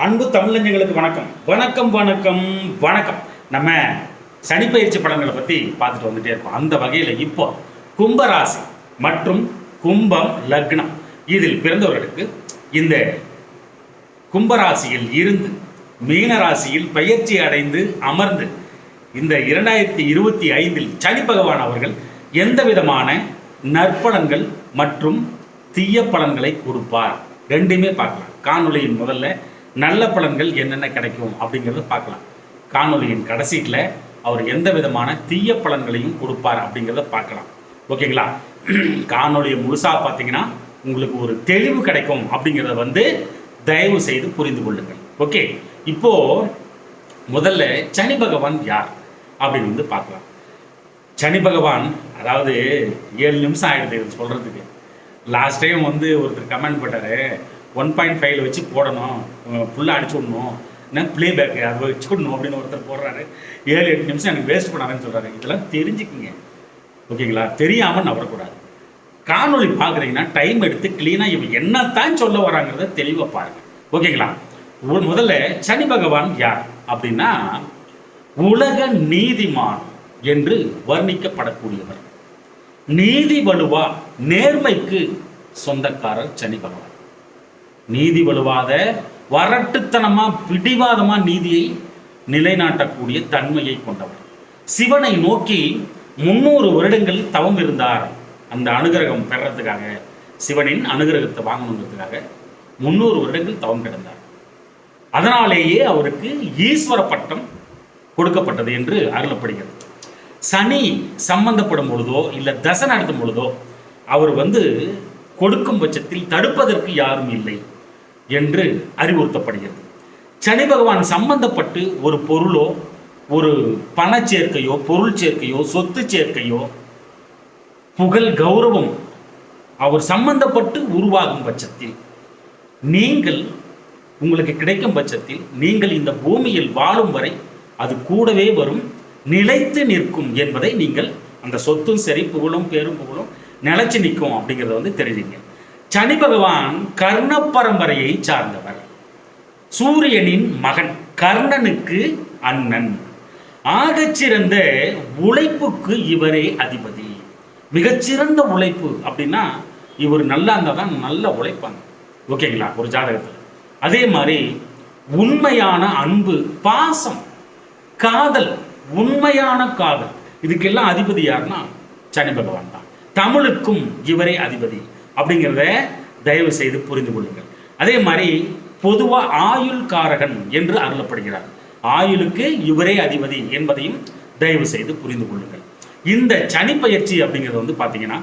அன்பு தமிழஞ்சங்களுக்கு வணக்கம். வணக்கம் வணக்கம் வணக்கம். நம்ம சனிப்பயிற்சி பலன்களை பற்றி பார்த்துட்டு வந்துட்டே இருக்கோம். அந்த வகையில் இப்போ கும்பராசி மற்றும் கும்பம் லக்னம். இதில் பிறந்தவர்களுக்கு இந்த கும்பராசியில் இருந்து மீன ராசியில் பயிற்சி அடைந்து அமர்ந்து இந்த இரண்டாயிரத்தி இருபத்தி ஐந்தில் சனி பகவான் அவர்கள் எந்த விதமான நற்பலன்கள் மற்றும் தீய பலன்களை கொடுப்பார்? ரெண்டுமே பார்க்கலாம். காணொலியின் முதல்ல நல்ல பலன்கள் என்னென்ன கிடைக்கும் அப்படிங்கிறத பார்க்கலாம். காணொலியின் கடைசியில் அவர் எந்த விதமான தீய பலன்களையும் கொடுப்பார் அப்படிங்கிறத பார்க்கலாம். ஓகேங்களா? காணொலியை முழுசாக பார்த்தீங்கன்னா உங்களுக்கு ஒரு தெளிவு கிடைக்கும் அப்படிங்கிறத வந்து தயவு செய்து புரிந்து கொள்ளுங்கள். ஓகே? இப்போ முதல்ல சனி பகவான் யார் அப்படின்னு வந்து பார்க்கலாம். சனி பகவான் அதாவது ஏழு நிமிஷம் ஆயிடுது சொல்கிறதுக்கு லாஸ்ட் டைம் வந்து ஒருத்தர் கமெண்ட் பண்ணாரு ஒன் பாயிண்ட் ஃபைவ்ல வச்சு போடணும். ஃபுல்லாக அடிச்சு விடணும். என்ன? ப்ளே பேக் அதை வச்சு அப்படின்னு ஒருத்தர் போடுறாரு. ஏழு எட்டு நிமிஷம் எனக்கு வேஸ்ட் பண்ணாருன்னு சொல்கிறாரு இதெல்லாம் தெரிஞ்சுக்குங்க. ஓகேங்களா? தெரியாமல் நவரக்கூடாது. காணொளி பார்க்குறீங்கன்னா டைம் எடுத்து க்ளீனாக இவன் என்னத்தான் சொல்ல வராங்கிறத தெளிவாக பாருங்க. ஓகேங்களா? முதல்ல சனி பகவான் யார்? அப்படின்னா உலக நீதிமான் என்று வர்ணிக்கப்படக்கூடியவர். நீதி வலுவா நேர்மைக்கு சொந்தக்காரர் சனி பகவான். நீதி வலுவாத வரட்டுத்தனமாக பிடிவாதமா நீதியை நிலைநாட்டக்கூடிய தன்மையை கொண்டவர். சிவனை நோக்கி முன்னூறு வருடங்கள் தவம் இருந்தார். அந்த அனுகிரகம் பெறத்துக்காக சிவனின் அனுகிரகத்தை வாங்கணுங்கிறதுக்காக முன்னூறு வருடங்கள் தவம் கிடந்தார். அதனாலேயே அவருக்கு ஈஸ்வர பட்டம் கொடுக்கப்பட்டது என்று அருளப்படுகிறது. சனி சம்பந்தப்படும் பொழுதோ இல்லை தசை நடத்தும் பொழுதோ அவர் வந்து கொடுக்கும் பட்சத்தில் தடுப்பதற்கு யாரும் இல்லை. என்று அறிவுறுத்தப்படுகிறது. சனி பகவான் சம்பந்தப்பட்டு ஒரு பொருளோ ஒரு பண சேர்க்கையோ பொருள் சேர்க்கையோ சொத்து சேர்க்கையோ புகழ் கௌரவம் அவர் சம்பந்தப்பட்டு உருவாகும் பட்சத்தில் நீங்கள் உங்களுக்கு கிடைக்கும் பட்சத்தில் நீங்கள் இந்த பூமியில் வாழும் வரை அது கூடவே வரும் நிலைத்து நிற்கும் என்பதை நீங்கள் அந்த சொத்தும் சரி புகழும் பேரும் புகழும் நிலைச்சு நிற்கும் அப்படிங்கிறத வந்து தெரிஞ்சுங்க. சனி பகவான் கர்ண பரம்பரையை சார்ந்தவர். சூரியனின் மகன் கர்ணனுக்கு அண்ணன். ஆகச்சிறந்த உழைப்புக்கு இவரே அதிபதி. மிகச்சிறந்த உழைப்பு அப்படின்னா இவர் நல்லா இருந்தால் தான் நல்லா உழைப்பாங்க. ஓகேங்களா? ஒரு ஜாதகத்தில். அதே மாதிரி உண்மையான அன்பு பாசம் காதல் உண்மையான காதல். இதுக்கெல்லாம் அதிபதி யாருன்னா சனி பகவான் தான். தமிழுக்கும் இவரே அதிபதி. அப்படிங்கிறத தயவு செய்து புரிந்து கொள்ளுங்கள். அதே மாதிரி பொதுவாக ஆயுள் காரகன் என்று அருளப்படுகிறார். ஆயுளுக்கு இவரே அதிபதி என்பதையும் தயவு செய்து புரிந்து கொள்ளுங்கள். இந்த சனி பயிற்சி அப்படிங்கிறது வந்து பார்த்தீங்கன்னா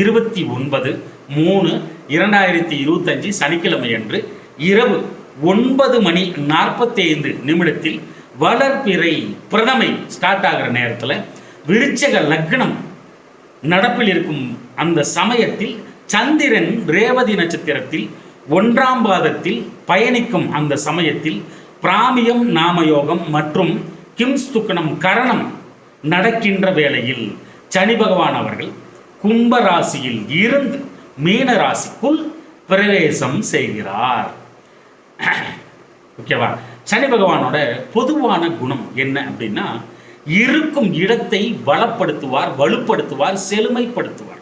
இருபத்தி ஒன்பது மூணு இரண்டாயிரத்தி இருபத்தஞ்சு சனிக்கிழமை அன்று இரவு ஒன்பது மணி நாற்பத்தி ஐந்து நிமிடத்தில் வளர்பிறை பிரதமை ஸ்டார்ட் ஆகிற நேரத்தில் விருச்சக லக்னம் நடப்பில் இருக்கும் அந்த சமயத்தில் சந்திரன் ரேவதி நட்சத்திரத்தில் ஒன்றாம் பாதத்தில் பயணிக்கும் அந்த சமயத்தில் பிராமியம் நாமயோகம் மற்றும் கிம்ஸ்துக்கணம் கரணம் நடக்கின்ற வேளையில் சனி பகவான் அவர்கள் கும்ப ராசியில் இருந்து மீன ராசிக்குள் பிரவேசம் செய்கிறார். ஓகேவா? சனி பகவானோட பொதுவான குணம் என்ன அப்படின்னா இருக்கும் இடத்தை வளப்படுத்துவார் வலுப்படுத்துவார் செழுமைப்படுத்துவார்.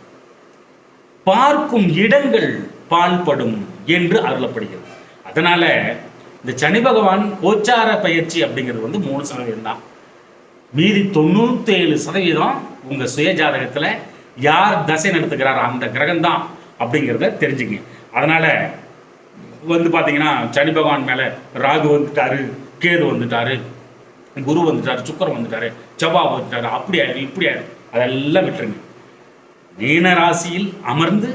பார்க்கும் இடங்கள் பால்படும் என்று அருளப்படுகிறது. அதனால இந்த சனி பகவான் கோச்சார பயிற்சி அப்படிங்கிறது வந்து மூணு சதவீதம் தான். மீதி தொண்ணூத்தேழு சதவீதம் உங்க சுய ஜாதகத்துல யார் தசை நடத்துகிறாரோ அந்த கிரகம் தான் அப்படிங்கிறத தெரிஞ்சுங்க. அதனால வந்து பார்த்தீங்கன்னா சனி பகவான் மேலே ராகு வந்துட்டாரு கேது வந்துட்டாரு குரு வந்துட்டாரு சுக்கரம் வந்துட்டாரு செவ்வாய் வந்துட்டாரு அப்படி ஆயிரு இப்படி ஆயிரு அதெல்லாம் விட்டுருங்க. மீன ராசியில் அமர்ந்து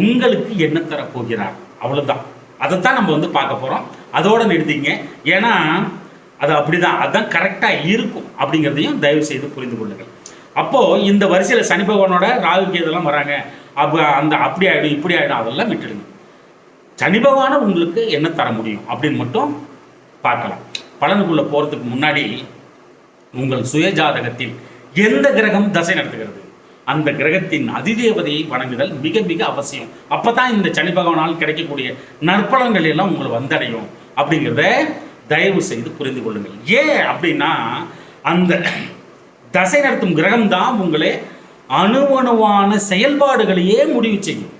உங்களுக்கு என்ன தரப் போகிறார் அதைத்தான் நம்ம வந்து பார்க்க போகிறோம் அதோட நிறுத்திங்க. ஏன்னா அது அப்படிதான். அதுதான் கரெக்டாக இருக்கும் அப்படிங்கிறதையும் தயவு செய்து புரிந்து கொள்ளுங்கள். அப்போது இந்த வரிசையில் சனி பகவானோட ராகு கேதெல்லாம் வராங்க. அப்போ அந்த அப்படி ஆகிடும் இப்படி ஆகிடும் அதெல்லாம் விட்டுடுங்க. சனி பகவானை உங்களுக்கு என்ன தர முடியும் அப்படின்னு மட்டும் பார்க்கலாம். பலனுக்குள்ளே போகிறதுக்கு முன்னாடி உங்கள் சுய ஜாதகத்தில் எந்த கிரகம் தசை நடத்துகிறது? அந்த கிரகத்தின் அதிதேவதையை வணங்குதல் மிக மிக அவசியம். அப்பதான் இந்த சனி பகவானால் கிடைக்கக்கூடிய நற்பலன்கள் எல்லாம் உங்களை வந்தடையும். அப்படிங்கிறத தயவு செய்து புரிந்து கொள்ளுங்கள். ஏன் அப்படின்னா அந்த தசை நடத்தும் கிரகம் தான் உங்களே அணுவணுவான செயல்பாடுகளையே முடிவு செய்யும்.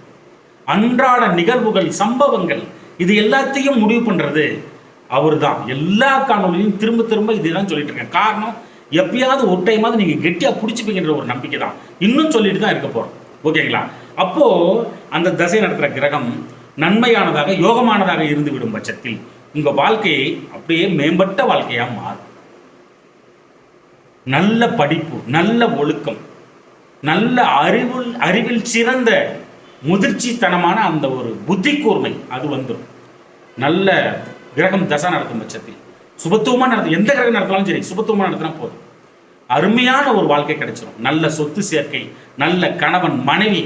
அன்றாட நிகழ்வுகள் சம்பவங்கள் இது எல்லாத்தையும் முடிவு பண்றது அவர்தான். எல்லா காணொலியும் திரும்ப திரும்ப இதுதான் சொல்லிட்டு இருக்கேன். காரணம் எப்பயாவது ஒரு டைமாவது நீங்க கெட்டியா பிடிச்சிப்பீங்கன்ற ஒரு நம்பிக்கை தான் இன்னும் சொல்லிட்டு தான் இருக்க போறோம். ஓகேங்களா அப்போ அந்த தசை நடத்துகிற கிரகம் நன்மையானதாக யோகமானதாக இருந்து விடும் பட்சத்தில் உங்க வாழ்க்கையை அப்படியே மேம்பட்ட வாழ்க்கையா மாறும். நல்ல படிப்பு நல்ல ஒழுக்கம் நல்ல அறிவில் அறிவில் சிறந்த முதிர்ச்சித்தனமான அந்த ஒரு புத்தி கூர்மை அது வந்துடும் நல்ல கிரகம் தசை நடத்தும் பட்சத்தில். சுபத்துவமா நடத்தும் எந்த கிரகம் நடத்தினாலும் சரி சுபத்துவமா நடத்தினா போதும். அருமையான ஒரு வாழ்க்கை கிடைச்சிடும் நல்ல சொத்து சேர்க்கை நல்ல கணவன் மனைவி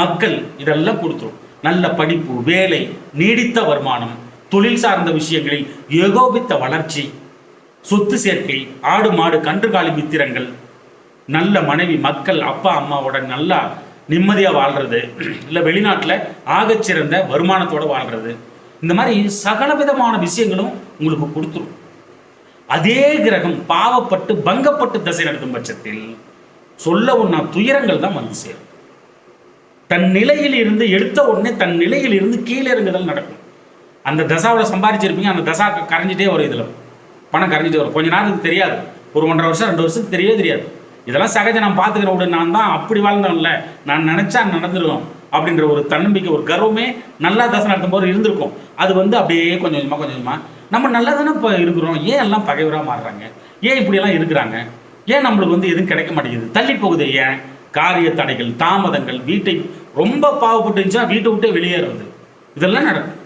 மக்கள் இதெல்லாம் கொடுத்துரும். நல்ல படிப்பு வேலை நீடித்த வருமானம் தொழில் சார்ந்த விஷயங்களில் ஏகோபித்த வளர்ச்சி சொத்து சேர்க்கை ஆடு மாடு கன்றுகாலி மித்திரங்கள் நல்ல மனைவி மக்கள் அப்பா அம்மாவோட நல்லா நிம்மதியாக வாழ்றது இல்லை வெளிநாட்டில் ஆகச்சிறந்த வருமானத்தோடு வாழ்றது இந்த மாதிரி சகல விதமான விஷயங்களும் உங்களுக்கு கொடுத்துரும். அதே கிரகம் பாவப்பட்டு பங்கப்பட்டு தசை நடத்தும் பட்சத்தில் சொல்ல ஒண்ணா துயரங்கள் தான் வந்து சேரும். தன் நிலையில் இருந்து எடுத்த உடனே தன் நிலையில் இருந்து கீழே இறங்குதல் நடக்கும். அந்த தசாவில் சம்பாதிச்சிருப்பீங்க அந்த தசா கரைஞ்சிட்டே வரும் இதில். பணம் கரைஞ்சிட்டே வரும். கொஞ்ச நேரத்துக்கு தெரியாது. ஒரு ஒன்றரை வருஷம் ரெண்டு வருஷத்துக்கு தெரியவே தெரியாது. இதெல்லாம் சகஜம். நான் பார்த்துக்கிற விட நான் தான் அப்படி வாழ்ந்தோம்ல நான் நினச்சா நடந்துருவோம் அப்படின்ற ஒரு தன்னம்பிக்கை ஒரு கர்வமே நல்லா தசை நடத்தும் போது இருந்திருக்கும். அது வந்து அப்படியே கொஞ்சம் கொஞ்சமாக கொஞ்சம் கொஞ்சமாக நம்ம நல்லா தானே இப்போ இருக்கிறோம். ஏன் எல்லாம் பகைவராக மாறுறாங்க? ஏன் இப்படியெல்லாம் இருக்கிறாங்க? ஏன் நம்மளுக்கு வந்து எதுவும் கிடைக்க மாட்டேங்குது? தள்ளி போகுது ஏன்? காரிய தடைகள் தாமதங்கள் வீட்டை ரொம்ப பாவப்பட்டு இருந்துச்சுன்னா வீட்டை விட்டே வெளியேறது. இதெல்லாம் நடக்கும்.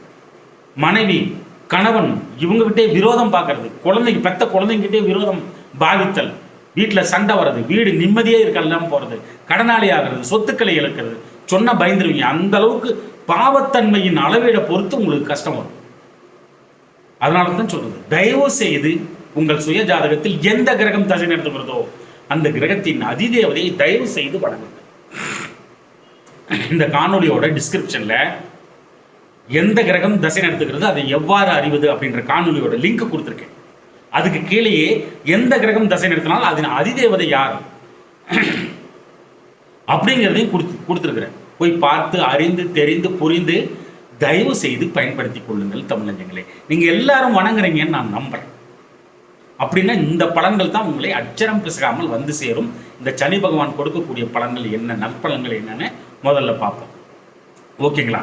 மனைவி கணவன் இவங்க கிட்டே விரோதம் பார்க்கறது. குழந்தைங்க பெத்த குழந்தைங்கிட்டே விரோதம் பாவித்தல். வீட்டில் சண்டை வர்றது. வீடு நிம்மதியே இருக்கலாம் போகிறது கடனாளி ஆகிறது. சொத்துக்களை இழக்கிறது. சொன்ன பயந்துருவீங்க. அந்த அளவுக்கு பாவத்தன்மையின் அளவீடை பொறுத்து உங்களுக்கு கஷ்டம் வரும். அதனால தான் சொல்றது. தயவு செய்து உங்கள் சுய ஜாதகத்தில் எந்த கிரகம் தசை நடத்துகிறதோ அந்த கிரகத்தின் அதிதேவதையை தயவு செய்து வணங்குங்க. இந்த காணொலியோட டிஸ்கிரிப்ஷன்ல எந்த கிரகம் தசை நடத்துகிறது அதை எவ்வாறு அறிவது அப்படின்ற காணொலியோட லிங்க் கொடுத்துருக்கேன். அதுக்கு கீழேயே எந்த கிரகம் தசை நடத்தினாலும் அதன் அதிதேவதை யார்? அப்படிங்கிறதையும் கொடுத்து கொடுத்துருக்குறேன். போய் பார்த்து அறிந்து தெரிந்து புரிந்து தயவு செய்து பயன்படுத்தி கொள்ளுங்கள் தமிழஞ்சங்களே. நீங்கள் எல்லாரும் வணங்குறீங்கன்னு நான் நம்புகிறேன் அப்படின்னா இந்த பலன்கள் தான் உங்களை அச்சரம் பிசகாமல் வந்து சேரும். இந்த சனி பகவான் கொடுக்கக்கூடிய பலன்கள் என்ன நற்பலன்கள் என்னன்னு முதல்ல பார்ப்போம். ஓகேங்களா?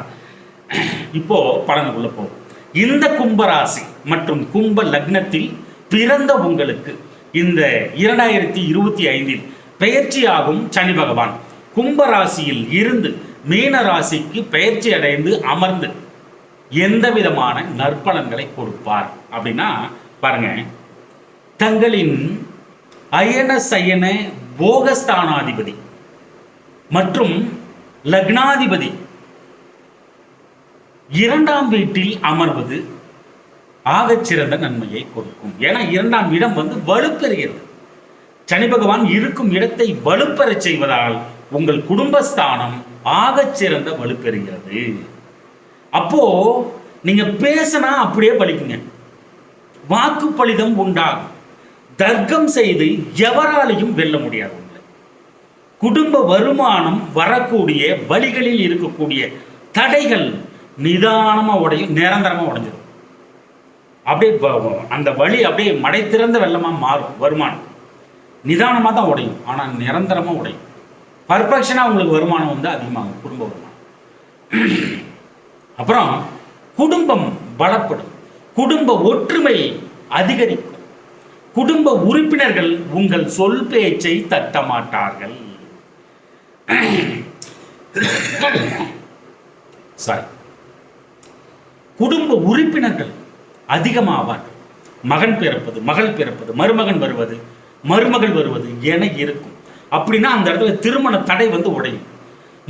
இப்போ பலனுக்குள்ள போவோம். இந்த கும்பராசி மற்றும் கும்ப லக்னத்தில் பிறந்த உங்களுக்கு இந்த இரண்டாயிரத்தி இருபத்தி ஐந்தில் பெயர்ச்சியாகும் சனி பகவான். கும்பராசியில் இருந்து மீன ராசிக்கு பெயர்ச்சி அடைந்து அமர்ந்து எந்த விதமான நற்பலன்களை கொடுப்பார்? அப்படின்னா பாருங்க. தங்களின் அயன சயன போகஸ்தானாதிபதி மற்றும் லக்னாதிபதி இரண்டாம் வீட்டில் அமர்வது ஆகச்சிறந்த நன்மையை கொடுக்கும். ஏன்னா இரண்டாம் இடம் வந்து வலுப்பெறுகிறது சனி பகவான் இருக்கும் இடத்தை வலுப்பெறச் செய்வதால் உங்கள் குடும்பஸ்தானம் ஆகச்சிறந்த வலுப்பெறுகிறது. அப்போ நீங்க பேசினா அப்படியே பலிக்குங்க. வாக்கு பலிதம் உண்டாகும். தர்க்கம் செய்து எவராலையும் வெல்ல முடியாது குடும்ப வருமானம் வரக்கூடிய வழிகளில் இருக்கக்கூடிய தடைகள் நிதானமா உடையும் நிரந்தரமா உடைஞ்சிடும் அப்படியே அந்த வழி அப்படியே மடை திறந்த வெள்ளமா மாறும் வருமானம். நிதானமாக தான் உடையும் ஆனால் நிரந்தரமாக உடையும். பர்ஃபெக்ஷனாக உங்களுக்கு வருமானம் வந்து அதிகமாகும் குடும்ப வருமானம். அப்புறம் குடும்பம் பலப்படும். குடும்ப ஒற்றுமை அதிகரிக்கும். குடும்ப உறுப்பினர்கள் உங்கள் சொல் பேச்சை தட்ட மாட்டார்கள். சாரி குடும்ப உறுப்பினர்கள் அதிகமாவார்கள். மகன் பிறப்பது மகள் பிறப்பது மருமகன் வருவது மருமகள் வருவது என இருக்கும். அப்படின்னா அந்த இடத்துல திருமண தடை வந்து உடையும்.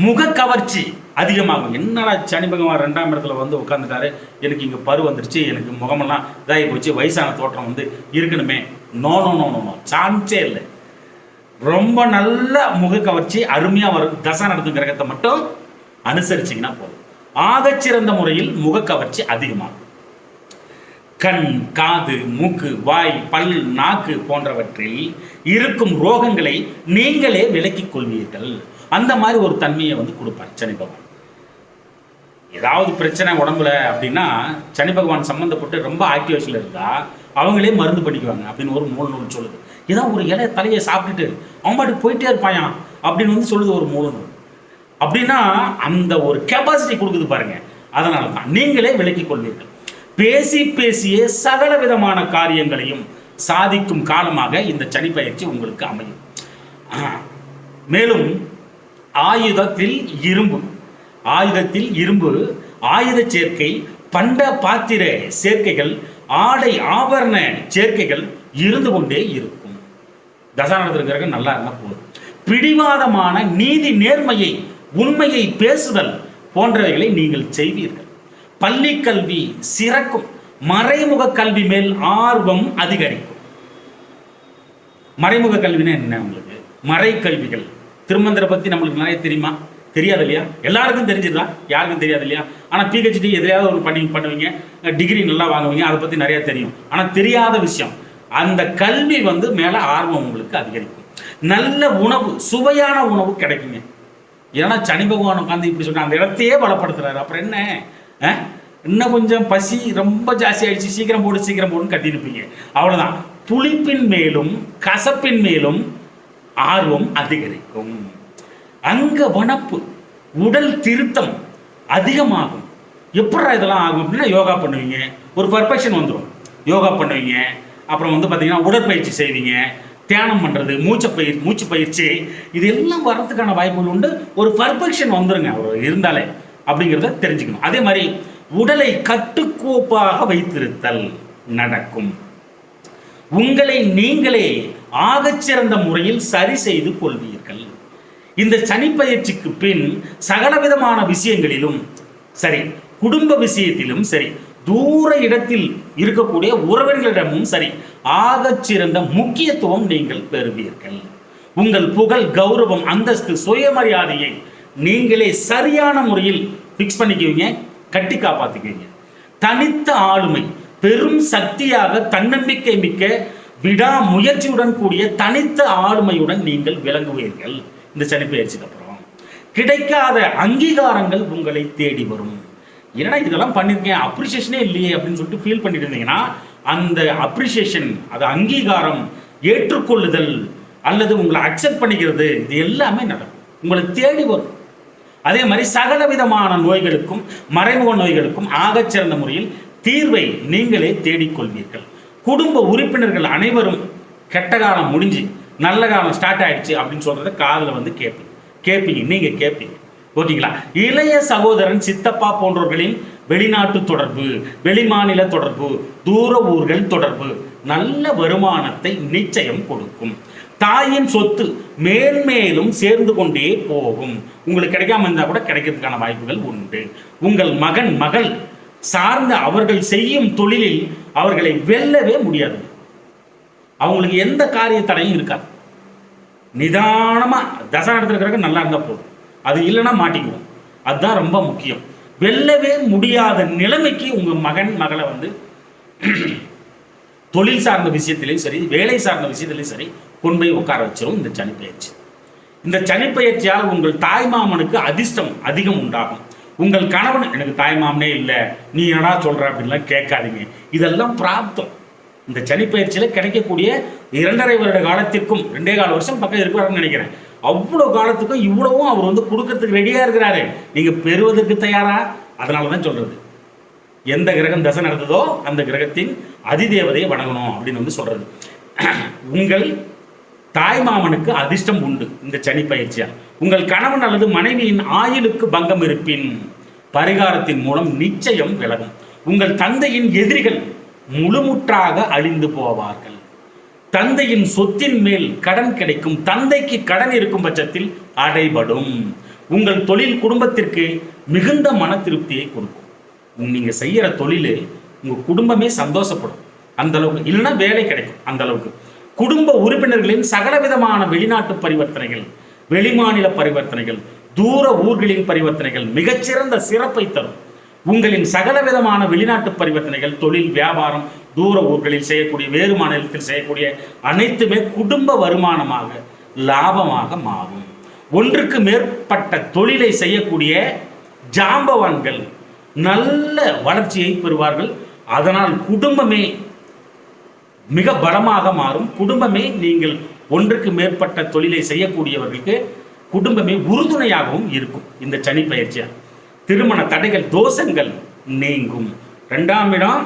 முக கவர்ச்சி அதிகமாகும். என்னடா சனி பகவான் ரெண்டாம் இடத்துல வந்து உட்காந்துட்டாரு எனக்கு இங்கே பரு வந்துருச்சு எனக்கு முகமெல்லாம் இதாகி போச்சு வயசான தோற்றம் வந்து இருக்கணுமே. நோ நோ நோ நோ சான்ஸே இல்லை. ரொம்ப நல்ல முக கவர்ச்சி அருமையாக வரும் தசை நடத்தும் கிரகத்தை மட்டும் அனுசரிச்சிங்கன்னா போதும். ஆகச்சிறந்த முறையில் முக கவர்ச்சி அதிகமாகும். கண் காது மூக்கு வாய் பல் நாக்கு போன்றவற்றில் இருக்கும் ரோகங்களை நீங்களே விலக்கிக் கொள்வீர்கள். அந்த மாதிரி ஒரு தன்மையை வந்து கொடுப்பார் சனி பகவான். ஏதாவது பிரச்சனை உடம்புல அப்படின்னா சனி பகவான் சம்மந்தப்பட்டு ரொம்ப ஆக்டிவேஷனில் இருந்தால் அவங்களே மருந்து பண்ணிக்குவாங்க அப்படின்னு ஒரு மூல நூல் சொல்லுது. ஏதாவது ஒரு இலைய தலையை சாப்பிட்டுட்டு அவன் பாட்டுக்கு போயிட்டே இருப்பாயான் அப்படின்னு வந்து சொல்லுது ஒரு மூல நூல் அப்படின்னா அந்த ஒரு கெப்பாசிட்டி கொடுக்குது பாருங்க. அதனால தான் நீங்களே விலக்கிக் கொள்வீர்கள். பேசி பேசியே சகல விதமான காரியங்களையும் சாதிக்கும் காலமாக இந்த சனி பயிற்சி உங்களுக்கு அமையும். மேலும் ஆயுதத்தில் இரும்பு. ஆயுதத்தில் இரும்பு ஆயுத சேர்க்கை பண்ட பாத்திர சேர்க்கைகள் ஆடை ஆபரண சேர்க்கைகள் இருந்து கொண்டே இருக்கும். தசானத்தில் கிரகம் நல்லா இருந்தால் போதும். பிடிவாதமான நீதி நேர்மையை உண்மையை பேசுதல் போன்றவைகளை நீங்கள் செய்வீர்கள். பள்ளி கல்வி சிறக்கும். மறைமுக கல்வி மேல் ஆர்வம் அதிகரிக்கும். மறைமுக கல்வினா என்ன உங்களுக்கு? மறை கல்விகள் திருமந்திர பத்தி நம்மளுக்கு நிறைய தெரியுமா? தெரியாது இல்லையா எல்லாருக்கும் தெரிஞ்சுதா யாருக்கும் தெரியாது இல்லையா ஆனால் பிஹெச்டி எதையாவது ஒரு பண்ணி பண்ணுவீங்க டிகிரி நல்லா வாங்குவீங்க அதை பற்றி நிறையா தெரியும். ஆனால் தெரியாத விஷயம். அந்த கல்வி வந்து மேலே ஆர்வம் உங்களுக்கு அதிகரிக்கும். நல்ல உணவு சுவையான உணவு கிடைக்குங்க. ஏன்னா சனி பகவான் உட்காந்து இப்படி சொன்னால் அந்த இடத்தையே பலப்படுத்துறாரு. அப்புறம் என்ன? இன்னும் கொஞ்சம் பசி ரொம்ப ஜாஸ்தி ஆயிடுச்சு. சீக்கிரம் போடு சீக்கிரம் போடுன்னு கத்தி அவ்வளோதான் அவ்வளவுதான். புளிப்பின் மேலும் கசப்பின் மேலும் ஆர்வம் அதிகரிக்கும். அங்க வனப்பு உடல் திருத்தம் அதிகமாகும். எப்படா இதெல்லாம் ஆகும் அப்படின்னா யோகா பண்ணுவீங்க. ஒரு பர்ஃபெக்ஷன் வந்துடும் யோகா பண்ணுவீங்க. அப்புறம் வந்து பார்த்தீங்கன்னா உடற்பயிற்சி செய்வீங்க. தியானம் பண்ணுறது மூச்சு பயிர் மூச்சு பயிற்சி. இது எல்லாம் வர்றதுக்கான வாய்ப்புகள் உண்டு. ஒரு பர்ஃபெக்ஷன் வந்துடுங்க அவர் இருந்தாலே. அப்படிங்கிறத தெரிஞ்சுக்கணும். அதே மாதிரி உடலை கட்டுக்கோப்பாக வைத்திருத்தல் நடக்கும். உங்களை நீங்களே ஆகச்சிறந்த முறையில் சரி செய்து கொள்வீர்கள். இந்த சனிப்பயிற்சிக்கு பின் சகலவிதமான விஷயங்களிலும் சரி குடும்ப விஷயத்திலும் சரி தூர இடத்தில் இருக்கக்கூடிய உறவினர்களிடமும் சரி ஆகச்சிறந்த முக்கியத்துவம் நீங்கள் பெறுவீர்கள். உங்கள் புகழ் கௌரவம் அந்தஸ்து சுயமரியாதையை நீங்களே சரியான முறையில் ஃபிக்ஸ் பண்ணிக்குவீங்க கட்டி காப்பாற்றிக்குவீங்க தனித்த ஆளுமை பெரும் சக்தியாக தன்னம்பிக்கை மிக்க விடாமுயற்சியுடன் கூடிய தனித்த ஆளுமையுடன் நீங்கள் விளங்குவீர்கள். இந்த சனிப்பெயர்ச்சிக்கு அப்புறம். கிடைக்காத அங்கீகாரங்கள் உங்களை தேடி வரும். ஏன்னா இதெல்லாம் பண்ணியிருக்கேன் அப்ரிசியேஷனே இல்லையே அப்படின்னு சொல்லிட்டு ஃபீல் பண்ணிட்டு இருந்தீங்கன்னா அந்த அப்ரிசியேஷன் அது அங்கீகாரம் ஏற்றுக்கொள்ளுதல் அல்லது உங்களை அக்செப்ட் பண்ணிக்கிறது இது எல்லாமே நடக்கும். உங்களை தேடி வரும். அதே மாதிரி சகல விதமான நோய்களுக்கும் மறைமுக நோய்களுக்கும் ஆகச்சிறந்த முறையில் தீர்வை நீங்களே தேடிக்கொள்வீர்கள். குடும்ப உறுப்பினர்கள் அனைவரும் கெட்ட காலம் முடிஞ்சு நல்ல காலம் ஸ்டார்ட் ஆயிடுச்சு அப்படின்னு சொல்றத காதில் வந்து கேட்பீங்க. கேட்பீங்க. நீங்க கேட்பீங்க. ஓகேங்களா? இளைய சகோதரன் சித்தப்பா போன்றவர்களின் வெளிநாட்டு தொடர்பு வெளிமாநில தொடர்பு தூர ஊர்கள் தொடர்பு நல்ல வருமானத்தை நிச்சயம் கொடுக்கும். தாயின் சொத்து மேன்மேலும் சேர்ந்து கொண்டே போகும். உங்களுக்கு கிடைக்காம இருந்தால் கூட கிடைக்கிறதுக்கான வாய்ப்புகள் உண்டு. உங்கள் மகன் மகள் சார்ந்த அவர்கள் செய்யும் தொழிலில் அவர்களை வெல்லவே முடியாது. அவங்களுக்கு எந்த காரிய தடையும் இருக்காது. நிதானமாக தசை நடத்துறதுக்கு நல்லா இருந்தால் போதும். அது இல்லைன்னா மாட்டிக்குவோம். அதுதான் ரொம்ப முக்கியம். வெல்லவே முடியாத நிலைமைக்கு உங்கள் மகன் மகளை வந்து தொழில் சார்ந்த விஷயத்திலையும் சரி வேலை சார்ந்த விஷயத்திலையும் சரி கொண்டு போய் உட்கார வச்சிடும் இந்த சனிப்பெயர்ச்சி. இந்த சனிப்பெயர்ச்சியால் உங்கள் தாய்மாமனுக்கு அதிர்ஷ்டம் அதிகம் உண்டாகும். உங்கள் கணவன் எனக்கு தாய்மாமனே இல்லை. நீ என்னடா சொல்கிற அப்படின்லாம் கேட்காதீங்க. இதெல்லாம் பிராப்தம். இந்த சனிப்பயிற்சியில் கிடைக்கக்கூடிய இரண்டரை வருட காலத்திற்கும் ரெண்டே கால வருஷம் பக்கம் இருக்கிறாருன்னு நினைக்கிறேன். அவ்வளோ காலத்துக்கும் இவ்வளவும் அவர் வந்து கொடுக்கறதுக்கு ரெடியாக இருக்கிறாரு. நீங்கள் பெறுவதற்கு தயாரா? அதனால தான் சொல்கிறது எந்த கிரகம் தசை நடந்ததோ அந்த கிரகத்தின் அதிதேவதையை வணங்கணும் அப்படின்னு வந்து சொல்கிறது உங்கள் தாய் மாமனுக்கு அதிர்ஷ்டம் உண்டு. இந்த சனி பயிற்சியால் உங்கள் கணவன் அல்லது மனைவியின் ஆயுளுக்கு பங்கம் இருப்பின் பரிகாரத்தின் மூலம் நிச்சயம் விலகும். உங்கள் தந்தையின் எதிரிகள் முழுமுற்றாக அழிந்து போவார்கள். தந்தையின் சொத்தின் மேல் கடன் கிடைக்கும். தந்தைக்கு கடன் இருக்கும் பட்சத்தில் அடைபடும். உங்கள் தொழில் குடும்பத்திற்கு மிகுந்த மன திருப்தியை கொடுக்கும். நீங்க செய்யற தொழில் உங்க குடும்பமே சந்தோஷப்படும். அந்த அளவுக்கு. இல்லைன்னா வேலை கிடைக்கும் அந்த அளவுக்கு. குடும்ப உறுப்பினர்களின் சகலவிதமான வெளிநாட்டு பரிவர்த்தனைகள் வெளிமாநில பரிவர்த்தனைகள் தூர ஊர்களின் பரிவர்த்தனைகள் மிகச்சிறந்த சிறப்பை தரும். உங்களின் சகலவிதமான வெளிநாட்டு பரிவர்த்தனைகள் தொழில் வியாபாரம் தூர ஊர்களில் செய்யக்கூடிய வேறு மாநிலத்தில் செய்யக்கூடிய அனைத்துமே குடும்ப வருமானமாக லாபமாக மாறும். ஒன்றுக்கு மேற்பட்ட தொழிலை செய்யக்கூடிய ஜாம்பவான்கள் நல்ல வளர்ச்சியை பெறுவார்கள். அதனால் குடும்பமே மிக பலமாக மாறும். குடும்பமே நீங்கள் ஒன்றுக்கு மேற்பட்ட தொழிலை செய்யக்கூடியவர்களுக்கு குடும்பமே உறுதுணையாகவும் இருக்கும். இந்த சனி பயிற்சியால் திருமண தடைகள் தோஷங்கள் நீங்கும். ரெண்டாம் இடம்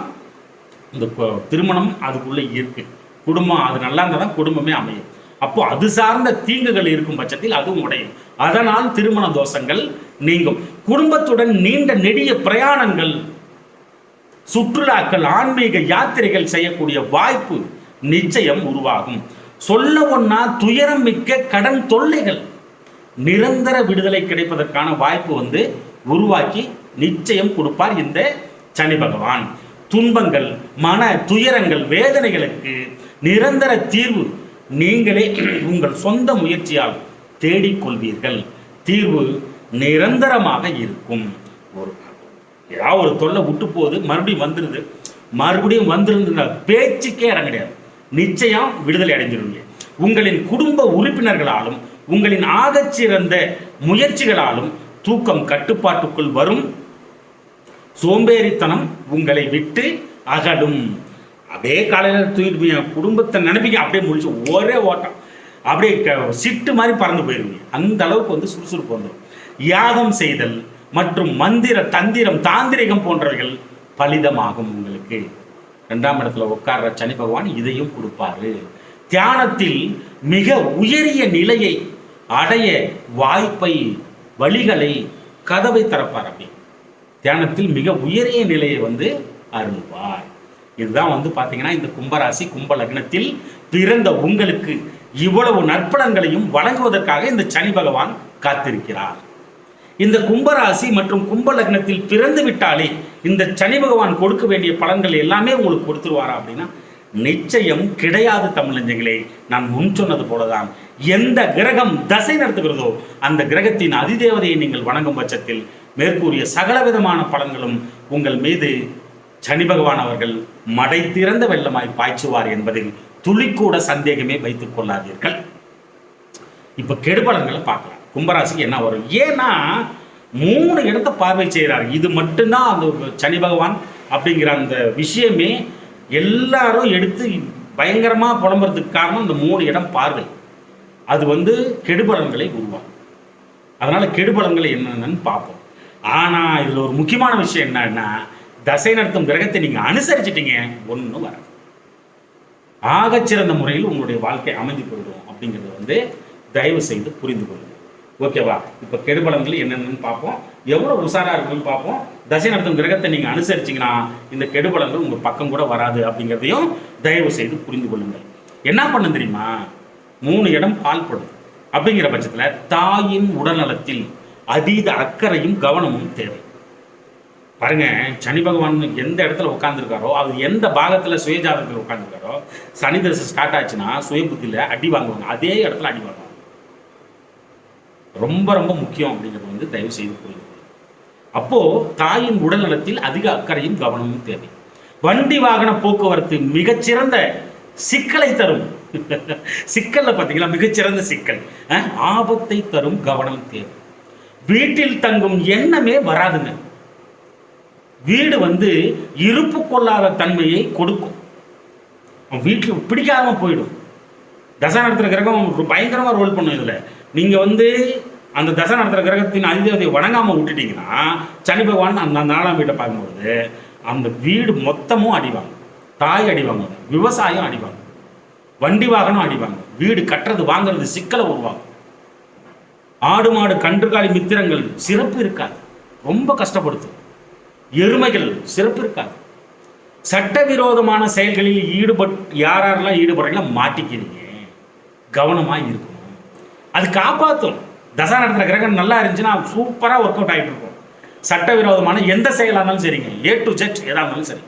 இந்த திருமணம் அதுக்குள்ளே இருக்கு. குடும்பம் அது நல்லா இருந்தால் தான் குடும்பமே அமையும். அப்போ அது சார்ந்த தீங்குகள் இருக்கும் பட்சத்தில் அதுவும் உடையும். அதனால் திருமண தோஷங்கள் நீங்கும். குடும்பத்துடன் நீண்ட நெடிய பிரயாணங்கள் சுற்றுலாக்கள் ஆன்மீக யாத்திரைகள் செய்யக்கூடிய வாய்ப்பு நிச்சயம் உருவாகும். சொல்ல ஒன்னா துயரம் மிக்க கடன் தொல்லைகள் நிரந்தர விடுதலை கிடைப்பதற்கான வாய்ப்பு வந்து உருவாக்கி நிச்சயம் கொடுப்பார் இந்த சனி பகவான். துன்பங்கள் மன துயரங்கள் வேதனைகளுக்கு நிரந்தர தீர்வு நீங்களே உங்கள் சொந்த முயற்சியால் தேடிக்கொள்வீர்கள். தீர்வு நிரந்தரமாக இருக்கும். ஒரு ஏதாவது ஒரு தொல்லை விட்டு போகுது மறுபடியும் வந்துடுது மறுபடியும் வந்துருந்த பேச்சுக்கே இடம் கிடையாது. நிச்சயம் விடுதலை அடைஞ்சிருவீங்க. உங்களின் குடும்ப உறுப்பினர்களாலும் உங்களின் ஆகச்சிறந்த முயற்சிகளாலும் தூக்கம் கட்டுப்பாட்டுக்குள் வரும். சோம்பேறித்தனம் உங்களை விட்டு அகலும். அப்படியே காலையில் தூக்கிட்டு குடும்பத்தை நினைப்பீங்க. அப்படியே முடிச்சு ஒரே ஓட்டம். அப்படியே சிட்டு மாதிரி பறந்து போயிருவீங்க. அந்த அளவுக்கு வந்து சுறுசுறுப்பு வந்துடும் யாகம் செய்தல் மற்றும் மந்திர தந்திரம் தாந்திரிகம் போன்றவைகள் பலிதமாகும் உங்களுக்கு. ரெண்டாம் இடத்துல உட்கார்ற சனி பகவான் இதையும் கொடுப்பாரு. தியானத்தில் மிக உயரிய நிலையை அடைய வாய்ப்பை வழிகளை கதவை திறப்பார் அப்படி. தியானத்தில் மிக உயரிய நிலையை வந்து அருள்வார். இதுதான் வந்து பார்த்தீங்கன்னா இந்த கும்பராசி கும்ப லக்னத்தில் பிறந்த உங்களுக்கு இவ்வளவு நற்பலன்களையும் வழங்குவதற்காக இந்த சனி பகவான் காத்திருக்கிறார். இந்த கும்பராசி மற்றும் கும்ப லக்னத்தில் பிறந்து விட்டாலே இந்த சனி பகவான் கொடுக்க வேண்டிய பலன்கள் எல்லாமே உங்களுக்கு கொடுத்துருவாரா அப்படின்னா நிச்சயம் கிடையாது தமிழஞ்சங்களே. நான் முன் சொன்னது போலதான். எந்த கிரகம் தசை நடத்துகிறதோ அந்த கிரகத்தின் அதிதேவதையை நீங்கள் வணங்கும் பட்சத்தில் மேற்கூறிய சகல விதமான பலன்களும் உங்கள் மீது சனி பகவான் அவர்கள் மடை திறந்த வெள்ளமாய் பாய்ச்சுவார் என்பதில் துளிக்கூட சந்தேகமே வைத்துக் கொள்ளாதீர்கள். இப்போ கெடுபலன்களை பார்க்கலாம். கும்பராசிக்கு என்ன வரும்? ஏன்னா மூணு இடத்த பார்வை செய்கிறார் இது மட்டும்தான் அந்த சனி பகவான் அப்படிங்கிற அந்த விஷயமே எல்லாரும் எடுத்து பயங்கரமாக புலம்புறதுக்கு காரணம் இந்த மூணு இடம் பார்வை. அது வந்து கெடுபலன்களை உருவாக்கும். அதனால் கெடுபலன்கள் என்னென்னு பார்ப்போம். ஆனால் இதில் ஒரு முக்கியமான விஷயம் என்னன்னா தசை நடத்தும் கிரகத்தை நீங்கள் அனுசரிச்சிட்டீங்க ஒன்றும் வராது. ஆகச்சிறந்த முறையில் உங்களுடைய வாழ்க்கை அமைதி போயிடும் அப்படிங்கிறத வந்து தயவு செய்து புரிந்து கொள்ளுங்கள் ஓகேவா? இப்போ கெடுபலன்கள் என்னென்னு பார்ப்போம். எவ்வளோ உஷாராக இருக்குன்னு பார்ப்போம். தசை நடத்தும் கிரகத்தை நீங்கள் அனுசரிச்சிங்கன்னா இந்த கெடுபலன்கள் உங்கள் பக்கம் கூட வராது அப்படிங்கிறதையும் தயவு செய்து புரிந்து கொள்ளுங்கள். என்ன பண்ண தெரியுமா? மூணு இடம் பால்படும் அப்படிங்கிற பட்சத்தில் தாயின் உடல்நலத்தில் அதீத அக்கறையும் கவனமும் தேவை. பாருங்க சனி பகவான் எந்த இடத்துல உட்காந்துருக்காரோ அவர் எந்த பாகத்தில் சுயஜாதகத்தில் உட்காந்துருக்காரோ சனி தசை ஸ்டார்ட் ஆச்சுன்னா சுய புத்தியில் அடி வாங்குவாங்க. அதே இடத்துல அடி வாங்குவாங்க. ரொம்ப ரொம்ப முக்கியம் அப்படிங்கிறது வந்து தயவு செய்து புரியும் அப்போ தாயின் உடல்நலத்தில் அதிக அக்கறையும் கவனமும் தேவை. வண்டி வாகன போக்குவரத்து மிகச்சிறந்த சிக்கலை தரும். சிக்கல்ல பார்த்தீங்களா மிகச்சிறந்த சிக்கல். ஆபத்தை தரும் கவனம் தேவை. வீட்டில் தங்கும் எண்ணமே வராதுங்க. வீடு வந்து இருப்பு கொள்ளாத தன்மையை கொடுக்கும். வீட்டில் பிடிக்காம போயிடும். தசா நடத்துகிற கிரகம் பயங்கரமாக பயங்கரமா ரோல் பண்ணும் இதில். நீங்கள் வந்து அந்த தசை நடத்துகிற கிரகத்தின் அதிதேவதையை வணங்காமல் விட்டுட்டீங்கன்னா சனி பகவான் அந்த அந்த நாலாம் வீட்டை பார்க்கும்பொழுது அந்த வீடு மொத்தமும் அடிவாங்க தாய் அடிவாங்க விவசாயம் அடிவாங்க வண்டி வாகனம் அடிவாங்க வீடு கட்டுறது வாங்குறது சிக்கலை உருவாகும் ஆடு மாடு கன்றுகாலி மித்திரங்கள் சிறப்பு இருக்காது. ரொம்ப கஷ்டப்படுத்தும். எருமைகள் சிறப்பு இருக்காது. சட்டவிரோதமான செயல்களில் ஈடுபட் யார் யாரெல்லாம் ஈடுபடுறீங்களோ மாட்டிக்கிறீங்க. கவனமாக இருக்கும் அது காப்பாற்றும் தசா நடத்துகிற கிரகம் நல்லா இருந்துச்சுன்னா சூப்பராக ஒர்க் அவுட் ஆகிட்டு இருக்கும். சட்டவிரோதமான எந்த செயலாக இருந்தாலும் சரிங்க ஏ டு ஜெட் எதாக இருந்தாலும் சரி.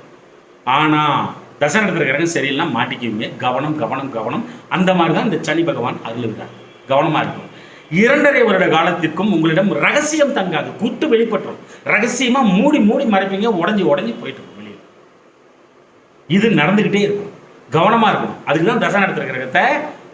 ஆனால் தசை நடத்துகிற கிரகம் சரியில்லைனா மாட்டிக்குவீங்க. கவனம் கவனம் கவனம். அந்த மாதிரி தான் இந்த சனி பகவான் அதில் இருக்கார் கவனமாக இருக்கும் இரண்டரை வருட காலத்திற்கும் உங்களிடம் ரகசியம் தங்காது. கூட்டு வெளிப்பட்டுரும். ரகசியமாக மூடி மூடி மறைப்பீங்க. உடஞ்சி உடஞ்சி போயிட்டு இருக்கும் வெளியே. இது நடந்துக்கிட்டே இருக்கும். கவனமாக இருக்கும் அதுக்கு தான் தசை நடத்துகிற கிரகத்தை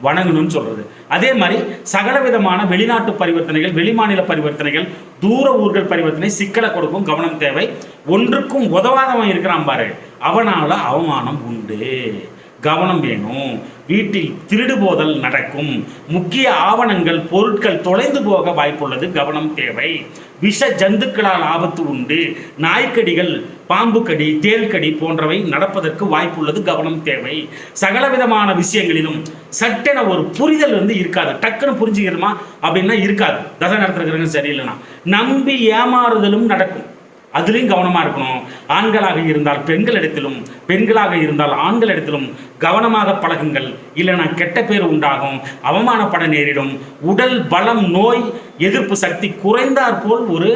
வணங்கணும்னு சொல்றது. அதே மாதிரி சகல விதமான வெளிநாட்டு பரிவர்த்தனைகள் வெளிமாநில பரிவர்த்தனைகள் தூர ஊர்கள் பரிவர்த்தனை சிக்கலை கொடுக்கும் கவனம் தேவை. ஒன்றுக்கும் உதவாதவன் இருக்கிறான் பாரு. அவனால அவமானம் உண்டு. கவனம் வேணும். வீட்டில் திருடு போதல் நடக்கும். முக்கிய ஆவணங்கள் பொருட்கள் தொலைந்து போக வாய்ப்புள்ளது. கவனம் தேவை. விஷ ஜந்துக்களால் ஆபத்து உண்டு. நாய்க்கடிகள் பாம்பு கடி போன்றவை நடப்பதற்கு வாய்ப்புள்ளது. கவனம் தேவை. சகலவிதமான விஷயங்களிலும் சட்டென ஒரு புரிதல் வந்து இருக்காது. டக்குன்னு புரிஞ்சுக்கிறோமா? அப்படின்னா இருக்காது. தசை நடத்துறதுக்கு சரியில்லைனா நம்பி ஏமாறுதலும் நடக்கும். அதுலேயும் கவனமாக இருக்கணும். ஆண்களாக இருந்தால் பெண்களிடத்திலும் பெண்களாக இருந்தால் ஆண்களிடத்திலும் கவனமாக பழகுங்கள். இல்லைனா கெட்ட பேர் உண்டாகும். அவமானப்பட நேரிடும். உடல் பலம் நோய் எதிர்ப்பு சக்தி குறைந்தாற் போல் ஒரு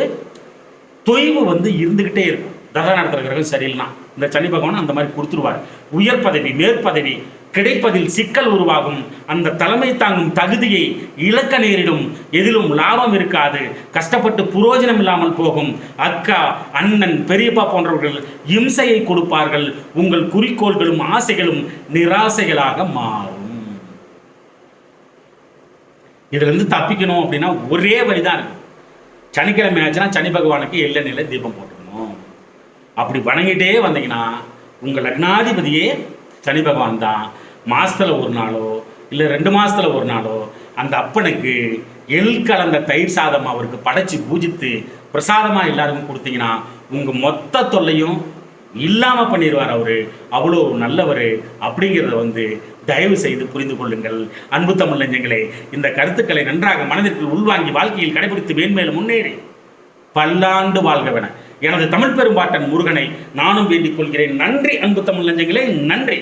தொய்வு வந்து இருந்துக்கிட்டே இருக்கும். தசா நடத்துகிற கிரகம் சரியில்லைனா இந்த சனி பகவான் அந்த மாதிரி கொடுத்துருவார். உயர் பதவி மேற்பதவி கிடைப்பதில் சிக்கல் உருவாகும். அந்த தலைமை தாங்கும் தகுதியை இழக்க நேரிடும். எதிலும் லாபம் இருக்காது. கஷ்டப்பட்டு புரோஜனம் இல்லாமல் போகும். அக்கா அண்ணன் பெரியப்பா போன்றவர்கள் இம்சையை கொடுப்பார்கள். உங்கள் குறிக்கோள்களும் ஆசைகளும் நிராசைகளாக மாறும். இதுலேருந்து தப்பிக்கணும் அப்படின்னா ஒரே வழிதான் இருக்கு. சனிக்கிழமை ஆச்சுன்னா சனி பகவானுக்கு எல்லை நிலை தீபம் போட்டுக்கணும். அப்படி வணங்கிட்டே வந்தீங்கன்னா உங்கள் லக்னாதிபதியே சனி பகவான் தான். மாதத்தில் ஒரு நாளோ இல்லை ரெண்டு மாதத்தில் ஒரு நாளோ அந்த அப்பனுக்கு எள் கலந்த தயிர் சாதம் அவருக்கு படைச்சி பூஜித்து பிரசாதமாக எல்லாருக்கும் கொடுத்தீங்கன்னா உங்கள் மொத்த தொல்லையும் இல்லாமல் பண்ணிடுவார் அவர். அவ்வளோ நல்லவர் அப்படிங்கிறத வந்து தயவு செய்து புரிந்து கொள்ளுங்கள். அன்பு தமிழ் நெஞ்சங்களே இந்த கருத்துக்களை நன்றாக மனதிற்குள் உள்வாங்கி வாழ்க்கையில் கடைபிடித்து மேன்மேலும் முன்னேறி பல்லாண்டு வாழ்கவென எனது தமிழ் பெரும்பாட்டன் முருகனை நானும் வேண்டிக் கொள்கிறேன். நன்றி அன்பு தமிழ் நெஞ்சங்களே நன்றி.